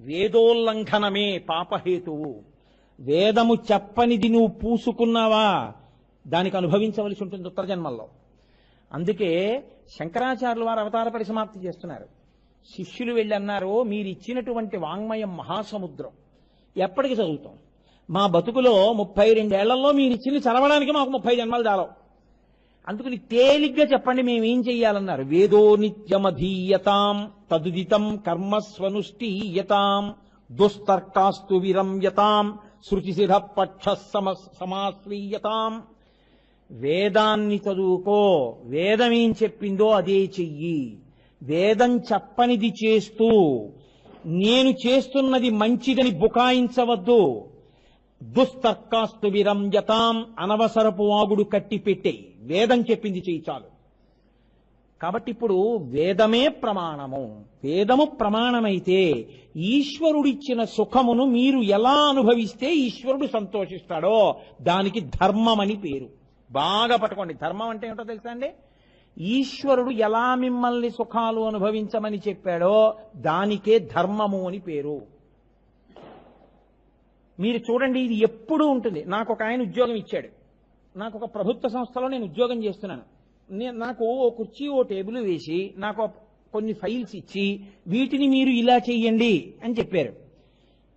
వేదోల్లంఘనమే పాపహేతువు. వేదము చెప్పనిది నువ్వు పూసుకున్నావా? దానికి అనుభవించవలసి ఉంటుంది ఉత్తర జన్మల్లో అందుకే శంకరాచార్యుల వారు అవతార పరిసమాప్తి చేస్తున్నారు. శిష్యులు వెళ్ళి అన్నారు మీరు ఇచ్చినటువంటి వాంగ్మయం మహాసముద్రం. ఎప్పటికి చదువుతాం. మా బతుకులో ముప్పై రెండేళ్ళలో మీరు ఇచ్చింది చదవడానికి మాకు ముప్పై జన్మలు చాలవు. అందుకని తేలిగ్గా చెప్పండి మేమేం చెయ్యాలన్నారు? వేదో నిత్యమధీయతాం తదుదితం కర్మస్వనుష్ఠీయతాం దుస్తర్కాస్తు విరమ్యతాం శృతిశిర పక్ష సమ సమాశ్రీయతాం వేదాన్ని చదువుకో వేదం ఏం చెప్పిందో అదే చెయ్యి. వేదం చెప్పనిది చేస్తూ నేను చేస్తున్నది మంచిదని బుకాయించవద్దు. దుస్తర్కాస్తు విరంజతాం అనవసరపు వాగుడు కట్టి వేదం చెప్పింది చెయ్యి చాలు. కాబట్టి ఇప్పుడు వేదమే ప్రమాణము. వేదము ప్రమాణమైతే ఈశ్వరుడిచ్చిన సుఖమును మీరు ఎలా అనుభవిస్తే ఈశ్వరుడు సంతోషిస్తాడో దానికి ధర్మం అని పేరు. బాగా పట్టుకోండి. ధర్మం అంటే ఏంటో తెలుసా అండి? ఈశ్వరుడు ఎలా మిమ్మల్ని సుఖాలు అనుభవించమని చెప్పాడో దానికే ధర్మము అని పేరు. మీరు చూడండి ఇది ఎప్పుడూ ఉంటుంది. నాకు ఒక ఆయన ఉద్యోగం ఇచ్చాడు. నాకు ఒక ప్రభుత్వ సంస్థలో నేను ఉద్యోగం చేస్తున్నాను. నేను నాకు ఓ కుర్చీ ఓ టేబుల్ వేసి నాకు కొన్ని ఫైల్స్ ఇచ్చి వీటిని మీరు ఇలా చెయ్యండి అని చెప్పారు.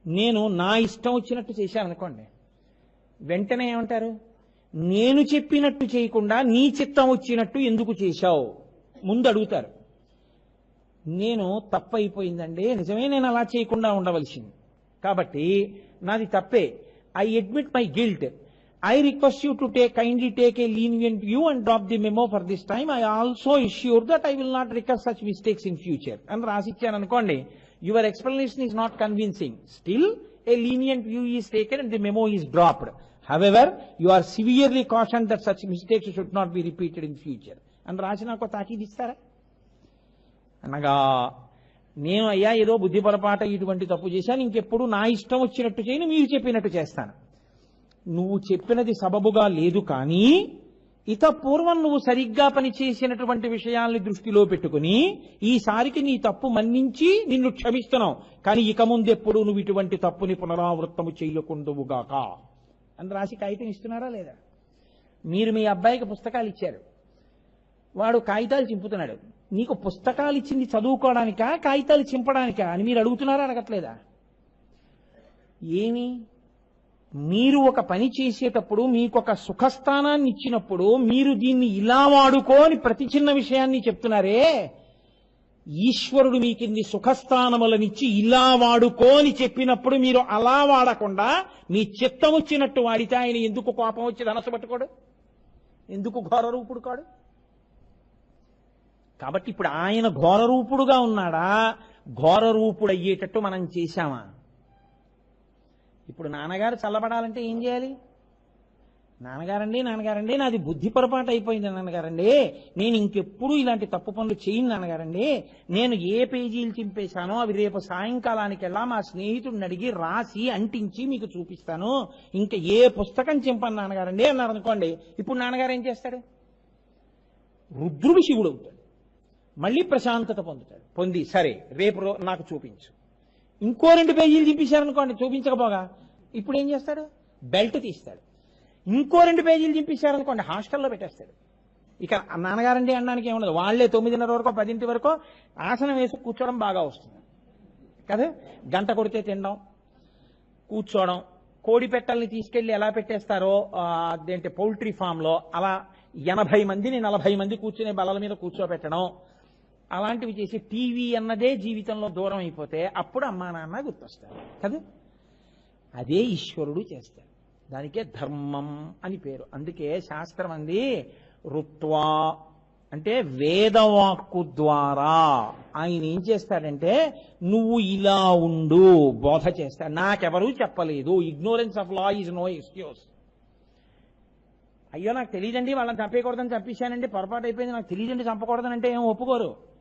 నేను నా ఇష్టం వచ్చినట్టు చేశాను అనుకోండి. వెంటనే ఏమంటారు? నేను చెప్పినట్టు చేయకుండా నీ చిత్తం వచ్చినట్టు ఎందుకు చేశావు? ముందు అడుగుతారు. నేను తప్పైపోయిందండి. నిజమే నేను అలా చేయకుండా ఉండవలసింది. కాబట్టి నాది తప్పే. I admit my guilt. I request you to take kindly take a lenient view and drop the memo for this time I also ensure that I will not recur such mistakes in future అని రాసిచ్చాను అనుకోండి your explanation is not convincing still a lenient view is taken and the memo is dropped however you are severely caution that such mistakes should not be repeated in future అని రాసి నాకు తాకీదు ఇస్తారా? అనగా నేను అయ్యా ఏదో బుద్ధి పొరపాట ఇటువంటి తప్పు చేశాను. ఇంకెప్పుడు నా ఇష్టం వచ్చినట్టు చేయను మీరు చెప్పినట్టు చేస్తాను. నువ్వు చెప్పినది సబబుగా లేదు కానీ ఇత పూర్వం నువ్వు సరిగ్గా పనిచేసినటువంటి విషయాల్ని దృష్టిలో పెట్టుకుని ఈసారికి నీ తప్పు మన్నించి నిన్ను క్షమిస్తున్నావు. కానీ ఇక ముందెప్పుడు నువ్వు ఇటువంటి తప్పుని పునరావృత్తము చేయకుందువుగాక అని రాసి కాగితం ఇస్తున్నారా లేదా? మీరు మీ అబ్బాయికి పుస్తకాలు ఇచ్చారు. వాడు కాగితాలు చింపుతున్నాడు. నీకు పుస్తకాలు ఇచ్చింది చదువుకోవడానికా కాగితాలు చింపడానికా అని మీరు అడుగుతున్నారా అడగట్లేదా? ఏమి? మీరు ఒక పని చేసేటప్పుడు మీకు ఒక సుఖస్థానాన్ని ఇచ్చినప్పుడు మీరు దీన్ని ఇలా వాడుకో అని ప్రతి చిన్న విషయాన్ని చెప్తున్నారే? ఈశ్వరుడు మీకు ఇన్ని సుఖస్థానములనిచ్చి ఇలా వాడుకో అని చెప్పినప్పుడు మీరు అలా వాడకుండా మీ చిత్తం వచ్చినట్టు వాడితే ఆయన ఎందుకు కోపం వచ్చి ధనసు పట్టుకోడు? ఎందుకు ఘోర రూపుడు కాడు? కాబట్టి ఇప్పుడు ఆయన ఘోర రూపుడుగా ఉన్నాడా? ఘోర రూపుడు అయ్యేటట్టు మనం చేశామా? ఇప్పుడు నాన్నగారు చల్లబడాలంటే ఏం చేయాలి? నాన్నగారండి నాన్నగారండి నాది బుద్ధి పొరపాటు అయిపోయింది నాన్నగారండి. నేను ఇంకెప్పుడు ఇలాంటి తప్పు పనులు చేయను నాన్నగారండి. నేను ఏ పేజీలు చింపేశానో అవి రేపు సాయంకాలానికెల్లా మా స్నేహితుడిని అడిగి రాసి అంటించి మీకు చూపిస్తాను. ఇంకా ఏ పుస్తకం చింపను నాన్నగారండి అన్నారు అనుకోండి. ఇప్పుడు నాన్నగారు ఏం చేస్తాడు? రుద్రుడు శివుడు అవుతాడు. మళ్ళీ ప్రశాంతత పొందుతాడు. పొంది సరే రేపు నాకు చూపించు. ఇంకో రెండు పేజీలు చింపేశారనుకోండి చూపించకపోగా. ఇప్పుడు ఏం చేస్తాడు? బెల్ట్ తీస్తాడు. ఇంకో రెండు పేజీలు చింపేశారనుకోండి హాస్టల్లో పెట్టేస్తాడు. ఇక నాన్నగారండి అనడానికి ఏముండదు వాళ్ళే తొమ్మిదిన్నర వరకు పదింటి వరకు ఆసనం వేసి కూర్చోవడం బాగా వస్తుంది. కదా? గంట కొడితే తినడం కూర్చోవడం కోడి పెట్టల్ని తీసుకెళ్ళి ఎలా పెట్టేస్తారో అదేంటి పౌల్ట్రీ ఫామ్లో అలా ఎనభై మందిని నలభై మంది కూర్చునే బలల మీద కూర్చోబెట్టడం అలాంటివి చేసి టీవీ అన్నదే జీవితంలో దూరం అయిపోతే అప్పుడు అమ్మా నాన్న గుర్తొస్తారు కదా? అదే ఈశ్వరుడు చేస్తాడు. దానికే ధర్మం అని పేరు. అందుకే శాస్త్రం అంది రుత్వా అంటే వేదవాక్కు ద్వారా. ఆయన ఏం చేస్తాడంటే నువ్వు ఇలా ఉండు బోధ చేస్తాడు నాకెవరూ చెప్పలేదు. Ignorance of law is no excuse అయ్యో నాకు తెలియదండి వాళ్ళని చంపేయకూడదని చంపేశానండి పొరపాటు అయిపోయింది. నాకు తెలియదండి చంపకూడదని అంటే ఏం ఒప్పుకోరు.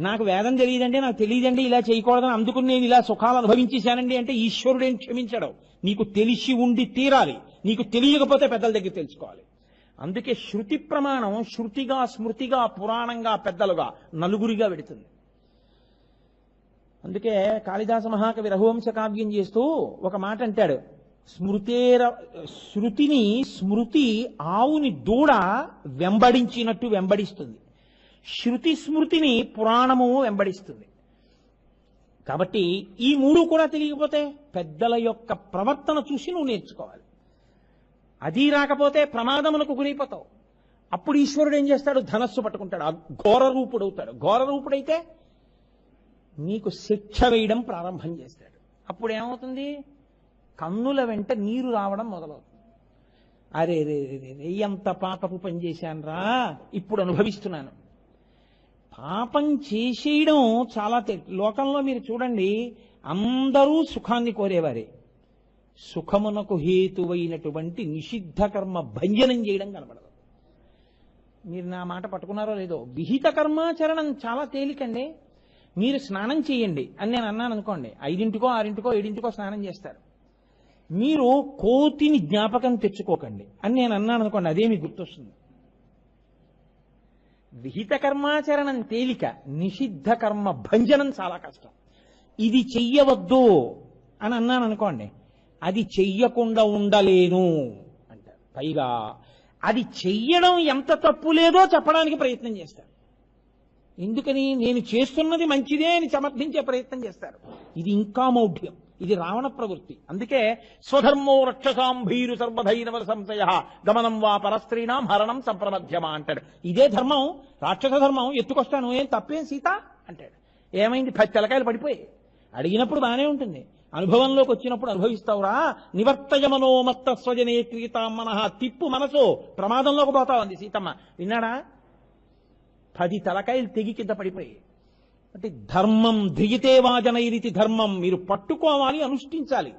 నాకు వేదం తెలియదండి నాకు తెలియదండి ఇలా చేయకూడదని అందుకుని నేను ఇలా సుఖాలు అనుభవించేశానండి అంటే ఈశ్వరుడేం క్షమించడం. నీకు తెలిసి ఉండి తీరాలి. నీకు తెలియకపోతే పెద్దల దగ్గర తెలుసుకోవాలి. అందుకే శృతి ప్రమాణం శృతిగా స్మృతిగా పురాణంగా పెద్దలుగా నలుగురిగా పెడుతుంది అందుకే కాళిదాస మహాకవి రఘువంశ కావ్యం చేస్తూ ఒక మాట అంటాడు. స్మృతేర శృతిని స్మృతి ఆవుని దూడ వెంబడించినట్టు వెంబడిస్తుంది. శృతి స్మృతిని పురాణము వెంబడిస్తుంది. కాబట్టి ఈ మూడు కూడా తెలియకపోతే పెద్దల యొక్క ప్రవర్తన చూసి నువ్వు నేర్చుకోవాలి. అది రాకపోతే ప్రమాదములకు గురైపోతావు. అప్పుడు ఈశ్వరుడు ఏం చేస్తాడు? ధనస్సు పట్టుకుంటాడు. ఘోర రూపుడు అవుతాడు. ఘోర రూపుడైతే నీకు శిక్ష వేయడం ప్రారంభం చేస్తాడు. అప్పుడు ఏమవుతుంది? కన్నుల వెంట నీరు రావడం మొదలవుతుంది. అరే రే రే ఎంత పాపపు పని చేశానురా? ఇప్పుడు అనుభవిస్తున్నాను. పాపం చేసేయడం చాలా లోకంలో మీరు చూడండి అందరూ సుఖాన్ని కోరేవారే. సుఖమునకు హేతువైనటువంటి నిషిద్ధ కర్మ భంజనం చేయడం కనబడదు. మీరు నా మాట పట్టుకున్నారో లేదో. విహిత కర్మాచరణం చాలా తేలికండి. మీరు స్నానం చేయండి అని నేను అన్నాను అనుకోండి ఐదింటికో ఆరింటికో ఏడింటికో స్నానం చేస్తారు. మీరు కోతిని జ్ఞాపకం తెచ్చుకోకండి అని నేను అన్నాను అనుకోండి అదే మీకు గుర్తొస్తుంది. విహిత కర్మాచరణం తేలిక నిషిద్ధ కర్మ భంజనం చాలా కష్టం. ఇది చెయ్యవద్దు అని అన్నాను అనుకోండి. అది చెయ్యకుండా ఉండలేను అంటారు పైగా అది చెయ్యడం ఎంత తప్పు లేదో చెప్పడానికి ప్రయత్నం చేస్తారు. ఎందుకని? నేను చేస్తున్నది మంచిదే అని సమర్థించే ప్రయత్నం చేస్తారు. ఇది ఇంకా మౌఢ్యం. ఇది రావణ ప్రవృత్తి. అందుకే స్వధర్మో రక్షసాం భీరు సర్వధైనవ సంశయ గమనం వా పరస్త్రీణాం హరణం సంప్రమధ్యమా అంటాడు. ఇదే ధర్మం రాక్షస ధర్మం ఎత్తుకొస్తాను ఏం తప్పేం సీత? అంటాడు. ఏమైంది? పది తెలకాయలు పడిపోయి. అడిగినప్పుడు బానే ఉంటుంది. అనుభవంలోకి వచ్చినప్పుడు అనుభవిస్తావురా. నివర్తయ మనోమత్త స్వజనే క్రీతాం మనః తిప్పు మనసు. ప్రమాదంలోకి పోతావు ఉంది సీతమ్మ. విన్నాడా? పది తలకాయలు తెగి కింద పడిపోయాయి అంటే ధర్మం ధ్రియతే వాజనైరితి ధర్మం మీరు పట్టుకోవాలి అనుష్ఠించాలి.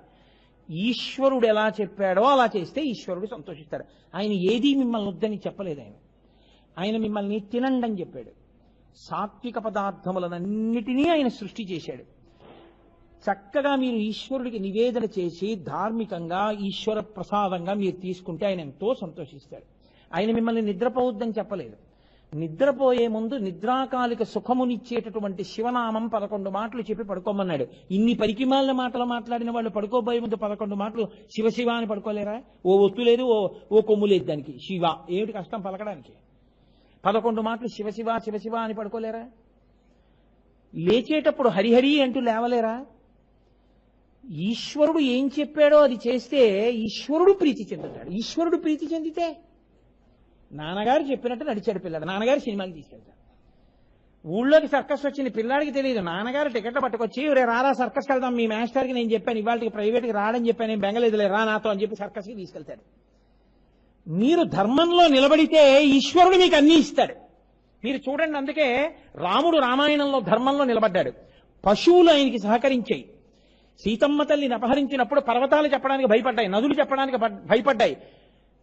ఈశ్వరుడు ఎలా చెప్పాడో అలా చేస్తే ఈశ్వరుడు సంతోషిస్తాడు. ఆయన ఏదీ మిమ్మల్ని వద్దని చెప్పలేదు ఆయన. ఆయన మిమ్మల్ని తినండి అని చెప్పాడు. సాత్విక పదార్థములనన్నిటినీ ఆయన సృష్టి చేశాడు. చక్కగా మీరు ఈశ్వరుడికి నివేదన చేసి ధార్మికంగా ఈశ్వర ప్రసాదంగా మీరు తీసుకుంటే ఆయన ఎంతో సంతోషిస్తాడు. ఆయన మిమ్మల్ని నిద్రపోవద్దని చెప్పలేదు. నిద్రపోయే ముందు నిద్రాకాలిక సుఖమునిచ్చేటటువంటి శివనామం పదకొండు మాటలు చెప్పి పడుకోమన్నాడు. ఇన్ని పరికిమాలిన మాటలు మాట్లాడిన వాళ్ళు పడుకోబోయే ముందు పదకొండు మాటలు శివ శివ అని పడుకోలేరా? ఓ ఒత్తు లేదు ఓ ఓ కొమ్ము లేదు దానికి. శివ. ఏమిటి కష్టం పలకడానికి? పదకొండు మాటలు శివ శివ శివ శివ అని పడుకోలేరా? లేచేటప్పుడు హరిహరి అంటూ లేవలేరా? ఈశ్వరుడు ఏం చెప్పాడో అది చేస్తే ఈశ్వరుడు ప్రీతి చెందుతాడు. ఈశ్వరుడు ప్రీతి చెందితే నాన్నగారు చెప్పినట్టు నడిచాడు పిల్లాడు. నాన్నగారు సినిమాకి తీసుకెళ్తాడు ఊళ్ళోకి సర్కస్ వచ్చింది పిల్లాడికి తెలియదు నాన్నగారు టికెట్లు పట్టుకొచ్చి రే రారా సర్కస్కి వెళ్దాం. మీ మాస్టర్కి నేను చెప్పాను ఇవాళకి ప్రైవేట్కి రాడని చెప్పాను నేను బెంగలేదులే రా నాతో అని చెప్పి సర్కస్కి తీసుకెళ్తాడు. మీరు ధర్మంలో నిలబడితే ఈశ్వరుడు మీకు అన్ని ఇస్తాడు. మీరు చూడండి అందుకే రాముడు రామాయణంలో ధర్మంలో నిలబడ్డాడు. పశువులు ఆయనకి సహకరించాయి. సీతమ్మ తల్లిని అపహరించినప్పుడు పర్వతాలు చెప్పడానికి భయపడ్డాయి నదులు చెప్పడానికి భయపడ్డాయి.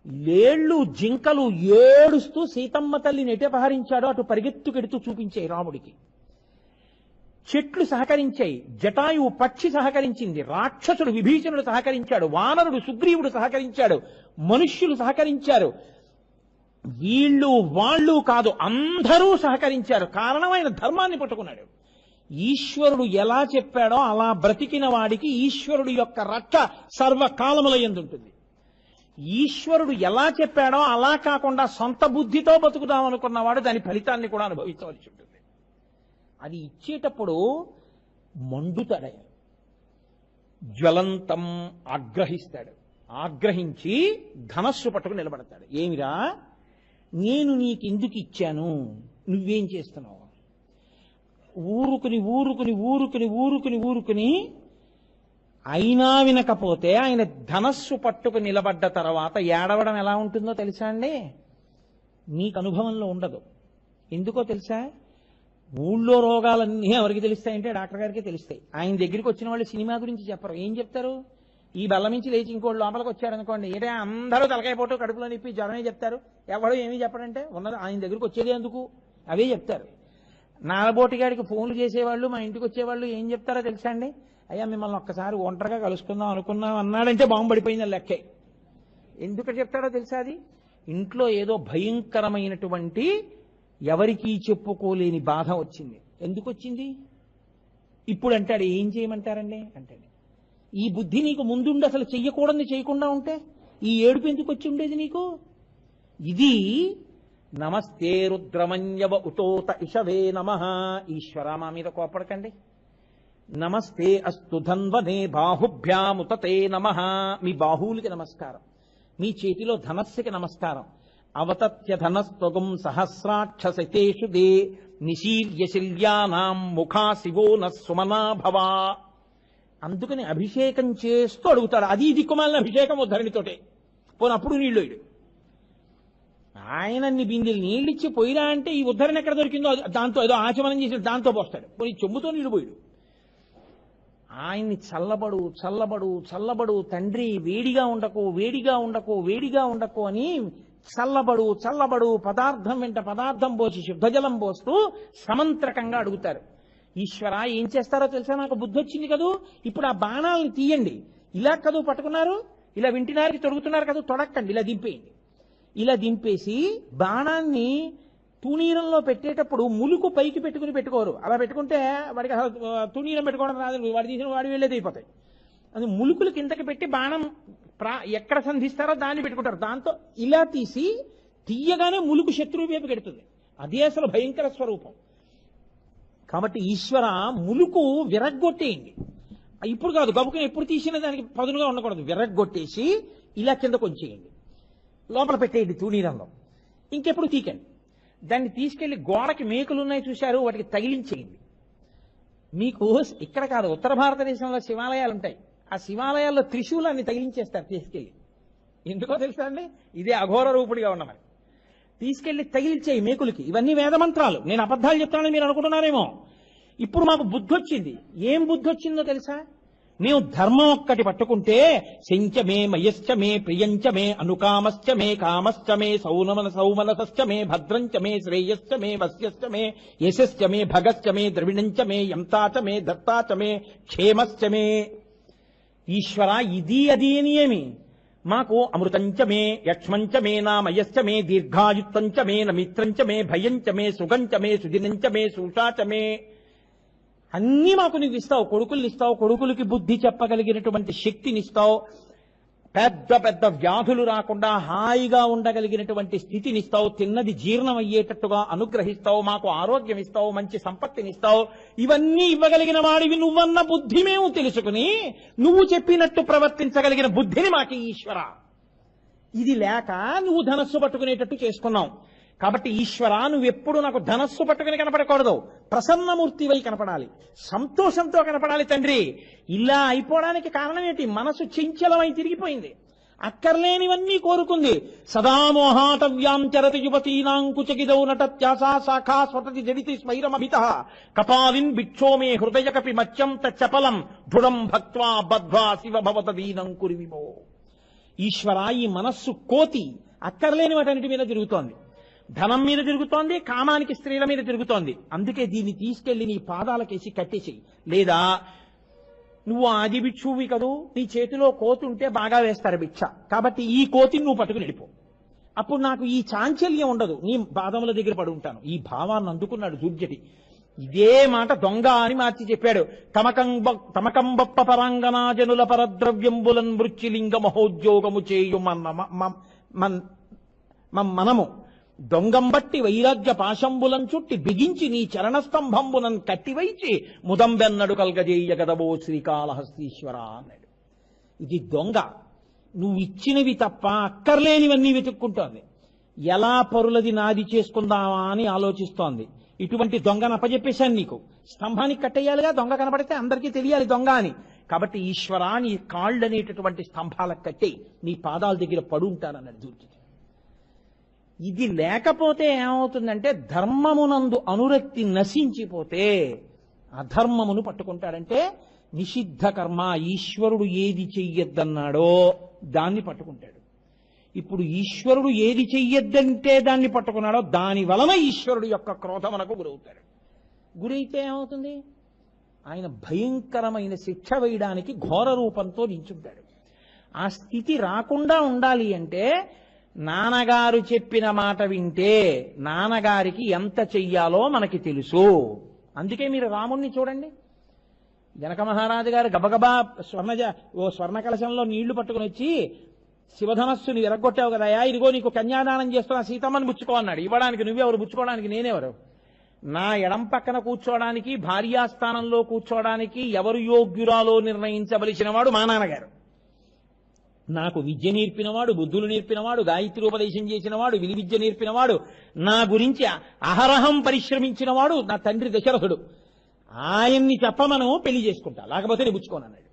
లేళ్ళు జింకలు ఏడుస్తూ సీతమ్మ తల్లిని ఎటు అపహరించాడో అటు పరిగెత్తుకెడుతూ చూపించాయి రాముడికి. చెట్లు సహకరించాయి జటాయువు పక్షి సహకరించింది రాక్షసుడు విభీషణుడు సహకరించాడు వానరుడు సుగ్రీవుడు సహకరించాడు మనుష్యులు సహకరించారు. వీళ్ళు వాళ్ళు కాదు అందరూ సహకరించారు. కారణమైన ధర్మాన్ని పట్టుకున్నాడు. ఈశ్వరుడు ఎలా చెప్పాడో అలా బ్రతికిన వాడికి ఈశ్వరుడు యొక్క రక్ష సర్వకాలముల ఎందుంటుంది ఈశ్వరుడు ఎలా చెప్పాడో అలా కాకుండా సొంత బుద్ధితో బతుకుదాం అనుకున్నవాడు దాని ఫలితాన్ని కూడా అనుభవించవలసి ఉంటుంది. అది ఇచ్చేటప్పుడు మండుతాడు జ్వలంతం ఆగ్రహిస్తాడు. ఆగ్రహించి ధనస్సు పట్టుకు నిలబడతాడు. ఏమిరా? నేను నీకెందుకు ఇచ్చాను? నువ్వేం చేస్తున్నావు? ఊరుకుని ఊరుకుని ఊరుకుని ఊరుకుని ఊరుకుని అయినా వినకపోతే ఆయన ధనస్సు పట్టుకు నిలబడ్డ తర్వాత ఏడవడం ఎలా ఉంటుందో తెలుసా అండి? నీకు అనుభవంలో ఉండదు. ఎందుకో తెలుసా? ఊళ్ళో రోగాలన్నీ ఎవరికి తెలుస్తాయంటే డాక్టర్ గారికి తెలుస్తాయి. ఆయన దగ్గరికి వచ్చిన వాళ్ళు సినిమా గురించి చెప్పరు. ఏం చెప్తారు? ఈ బల్ల నుంచి లేచి ఇంకోళ్ళు లోపలికి వచ్చాడు అనుకోండి ఏదే అందరూ తలకాయపోటు కడుపులో నిప్పి జ్వరమే చెప్తారు. ఎవడో ఏమీ చెప్పడంటే ఉన్నది ఆయన దగ్గరికి వచ్చేది ఎందుకు? అవే చెప్తారు. నాలబోటిగాడికి ఫోన్లు చేసేవాళ్ళు మా ఇంటికి వచ్చేవాళ్ళు ఏం చెప్తారో తెలుసా అండి అయ్యా మిమ్మల్ని ఒక్కసారి ఒంటరిగా కలుసుకుందాం అనుకున్నాం అన్నాడంటే బాంబు పడిపోయింది లెక్కే. ఎందుకు చెప్తాడో తెలుసా అది? ఇంట్లో ఏదో భయంకరమైనటువంటి ఎవరికీ చెప్పుకోలేని బాధ వచ్చింది. ఎందుకు వచ్చింది? ఇప్పుడు అంటాడు ఏం చేయమంటారండి? అంటాడు ఈ బుద్ధి నీకు ముందుండి అసలు చెయ్యకూడదు చేయకుండా ఉంటే ఈ ఏడుపు ఎందుకు వచ్చి ఉండేది నీకు? ఇది నమస్తే రుద్రమన్యవ ఉతోత ఇషవే నమ. ఈశ్వర మా మీద కోపడకండి. నమస్తే అస్తు ధన్వనే బాహుభ్యాముతతే నమ. మీ బాహువులకి నమస్కారం. మీ చేతిలో ధనస్సుకి నమస్కారం. అవతత్య ధనస్త్వగం సహస్రాక్షసితేషు దే నిశీల్య శల్యానాం ముఖా శివో నమనా భవా. అందుకని అభిషేకం చేస్తూ అడుగుతాడు. అది దిక్కుమాలిన అభిషేకం ఉద్ధరణితోటే పోనప్పుడు నీళ్ళు ఇడు ఆయనన్ని బిందెలు నీళ్ళిచ్చి పోయిరా అంటే ఈ ఉద్ధరణ ఎక్కడ దొరికిందో దాంతో ఏదో ఆచమనం చేసి దాంతో పోస్తాడు. పోయి చెంబుతో నీళ్ళు పోయాడు. ఆయన్ని చల్లబడు చల్లబడు చల్లబడు తండ్రి వేడిగా ఉండకు వేడిగా ఉండకు వేడిగా ఉండకు అని చల్లబడు చల్లబడు పదార్థం వెంట పదార్థం పోసి శుద్ధజలం పోస్తూ సమంత్రకంగా అడుగుతారు. ఈశ్వర ఏం చేస్తారో తెలుసా? నాకు బుద్ధి వచ్చింది కదూ? ఇప్పుడు ఆ బాణాలను తీయండి. ఇలా కదూ పట్టుకున్నారు? ఇలా వింటినారికి తొడుగుతున్నారు కదూ? తొడక్కండి ఇలా దింపేయండి. ఇలా దింపేసి బాణాన్ని తునీరంలో పెట్టేటప్పుడు ములుకు పైకి పెట్టుకుని పెట్టుకోరు. అలా పెట్టుకుంటే వాడికి అసలు ఆ, తునీరం పెట్టుకోవడం రాదు. వాడి తీసిన వాడి వెళ్ళేది అయిపోతాయి అది ములుకులు కిందకి పెట్టి బాణం ప్రా ఎక్కడ సంధిస్తారో దాన్ని పెట్టుకుంటారు. దాంతో ఇలా తీసి తీయగానే ములుకు శత్రువు వైపు పెడుతుంది అదే అసలు భయంకర స్వరూపం. కాబట్టి ఈశ్వర ములుకు విరగ్గొట్టేయండి. ఇప్పుడు కాదు గబుకుని ఎప్పుడు తీసిన దానికి పదునుగా ఉండకూడదు. విరగ్గొట్టేసి ఇలా కిందకు వచ్చేయండి లోపల పెట్టేయండి తూనీరంలో ఇంకెప్పుడు తీకండి దాన్ని తీసుకెళ్ళి గోడకి మేకులు ఉన్నాయి చూశారు వాటికి తగిలించేయండి. మీకు ఇక్కడ కాదు ఉత్తర భారతదేశంలో శివాలయాలు ఉంటాయి ఆ శివాలయాల్లో త్రిశూలాన్ని తగిలించేస్తారు తీసుకెళ్ళి. ఎందుకో తెలుసా అండి? ఇదే అఘోర రూపుడిగా ఉన్నమని తీసుకెళ్ళి తగిలించే మేకులకి ఇవన్నీ వేదమంత్రాలు నేను అబద్ధాలు చెప్తానని మీరు అనుకుంటున్నారేమో. ఇప్పుడు మాకు బుద్ధి వచ్చింది ఏం బుద్ధి వచ్చిందో తెలుసా? నీవు ధర్మం ఒక్కటి పట్టుకుంటే శంచమే మయశ్చ మే ప్రియంచ మే అనుకామశ్చ మే కామశ్చ మే సౌనమన సౌమనసశ్చ మే భద్రంచ మే శ్రేయశ్చ మే వస్యశ్చ మే యశశ్చ మే భగశ్చ మే ద్రవిణంచ మే యంతాచ మే దత్తాచ మే క్షేమశ్చ మే. ఈశ్వర ఇది అది నియమి మాకు అమృతంచ మే యక్ష్మంచ మే నామయశ్చ మే దీర్ఘాయుత్తంచ మే నమిత్రంచ మే భయంచ మే సుగంచ మే సుదినంచ మే సూషాచ మే. అన్నీ మాకు నువ్వు ఇస్తావు కొడుకుల్ని ఇస్తావు కొడుకులకి బుద్ధి చెప్పగలిగినటువంటి శక్తినిస్తావు పెద్ద పెద్ద వ్యాధులు రాకుండా హాయిగా ఉండగలిగినటువంటి స్థితినిస్తావు తిన్నది జీర్ణం అయ్యేటట్టుగా అనుగ్రహిస్తావు. మాకు ఆరోగ్యం ఇస్తావు మంచి సంపత్తినిస్తావు ఇవన్నీ ఇవ్వగలిగిన వాడివి నువ్వన్న బుద్ధి మేము తెలుసుకుని నువ్వు చెప్పినట్టు ప్రవర్తించగలిగిన బుద్ధిని మాకు ఈశ్వర. ఇది లేక నువ్వు ధనస్సు పట్టుకునేటట్టు చేసుకున్నావు. కాబట్టి ఈశ్వర నువ్వెప్పుడు నాకు ధనస్సు పట్టుకుని కనపడకూడదు. ప్రసన్నమూర్తివై కనపడాలి. సంతోషంతో కనపడాలి తండ్రి. ఇలా అయిపోవడానికి కారణం ఏంటి? మనసు చెంచలమై తిరిగిపోయింది. అక్కర్లేనివన్నీ కోరుకుంది. సదామోహాటవ్యాం చరతి యువతీనాం కుచకిదౌ నటత్యాసా శాఖా స్వతతి జడితి స్మైరమభిత కపాలిన్ భిక్షోమే హృదయ కపి మత్యంత చపలం దృఢం భక్వా బద్ధ్వా శివ భవత దీనం కురివిమో. ఈశ్వర ఈ మనస్సు కోతి అక్కర్లేని వాటన్నిటి మీద తిరుగుతోంది. ధనం మీద తిరుగుతోంది కామానికి స్త్రీల మీద తిరుగుతోంది. అందుకే దీన్ని తీసుకెళ్ళి నీ పాదాలకేసి కట్టేసేయి. లేదా నువ్వు ఆది భిక్షువి కదూ నీ చేతిలో కోతి ఉంటే బాగా వేస్తారు భిక్ష. కాబట్టి ఈ కోతిని నువ్వు పట్టుకుని వెళ్ళిపో. అప్పుడు నాకు ఈ చాంచల్యం ఉండదు. నీ పాదముల దగ్గర పడి ఉంటాను. ఈ భావాన్ని అందుకున్నాడు దుర్జటి. ఇదే మాట దొంగ అని మార్చి చెప్పాడు. తమకంబ తమకంబప్ప పరాంగనాజనుల పరద్రవ్యంబులన్ మృత్యులింగ మహోద్యోగము చేయు మన మన్- మనము. దొంగంబట్టి వైరాగ్య పాశంబులం చుట్టి బిగించి నీ చరణస్తంభంబునం కట్టివైచి ముదంబెన్నడు కల్గజేయ గదబో శ్రీకాళహస్తీశ్వర అన్నాడు. ఇది దొంగ. నువ్వు ఇచ్చినవి తప్ప అక్కర్లేనివన్నీ వెతుక్కుంటోంది. ఎలా పరులది నాది చేసుకుందామా అని ఆలోచిస్తోంది. ఇటువంటి దొంగను అప్పజెప్పేశాను నీకు. స్తంభానికి కట్టేయాలిగా దొంగ కనపడితే అందరికీ తెలియాలి దొంగ అని. కాబట్టి ఈశ్వరా నీ కాళ్ళు అనేటటువంటి స్తంభాలకు కట్టే నీ పాదాల దగ్గర పడుంటానన్నాడు దూర్చి ఇది లేకపోతే ఏమవుతుందంటే ధర్మమునందు అనురక్తి నశించిపోతే అధర్మమును పట్టుకుంటాడంటే నిషిద్ధ కర్మ ఈశ్వరుడు ఏది చెయ్యొద్దన్నాడో దాన్ని పట్టుకుంటాడు. ఇప్పుడు ఈశ్వరుడు ఏది చెయ్యొద్దంటే దాన్ని పట్టుకున్నాడో దాని వలన ఈశ్వరుడు యొక్క క్రోధమునకు గురవుతాడు. గురైతే ఏమవుతుంది? ఆయన భయంకరమైన శిక్ష వేయడానికి ఘోర రూపంతో నించుంటాడు. ఆ స్థితి రాకుండా ఉండాలి అంటే నాన్నగారు చెప్పిన మాట వింటే నాన్నగారికి ఎంత చెయ్యాలో మనకి తెలుసు. అందుకే మీరు రాముణ్ణి చూడండి. జనక మహారాజు గారు గబగబా స్వర్ణజ ఓ స్వర్ణ కలశంలో నీళ్ళు పట్టుకుని వచ్చి శివధనస్సుని ఎరగొట్టావు కదయా ఇదిగో నీకు కన్యాదానం చేస్తున్నా సీతమ్మని బుచ్చుకో అన్నాడు. ఇవ్వడానికి నువ్వెవరు బుచ్చుకోవడానికి నేనెవరు? నా ఎడం పక్కన కూర్చోవడానికి భార్యాస్థానంలో కూర్చోవడానికి ఎవరు యోగ్యురాలో నిర్ణయించవలసిన వాడు మా నాన్నగారు. నాకు విద్య నేర్పినవాడు బుద్ధులు నేర్పినవాడు గాయత్రి ఉపదేశం చేసినవాడు విని విద్య నేర్పినవాడు నా గురించి అహరహం పరిశ్రమించినవాడు నా తండ్రి దశరథుడు. ఆయన్ని చెప్పమను పెళ్ళి చేసుకుంటా. లేకపోతే నేను పుచ్చుకోనన్నాడు.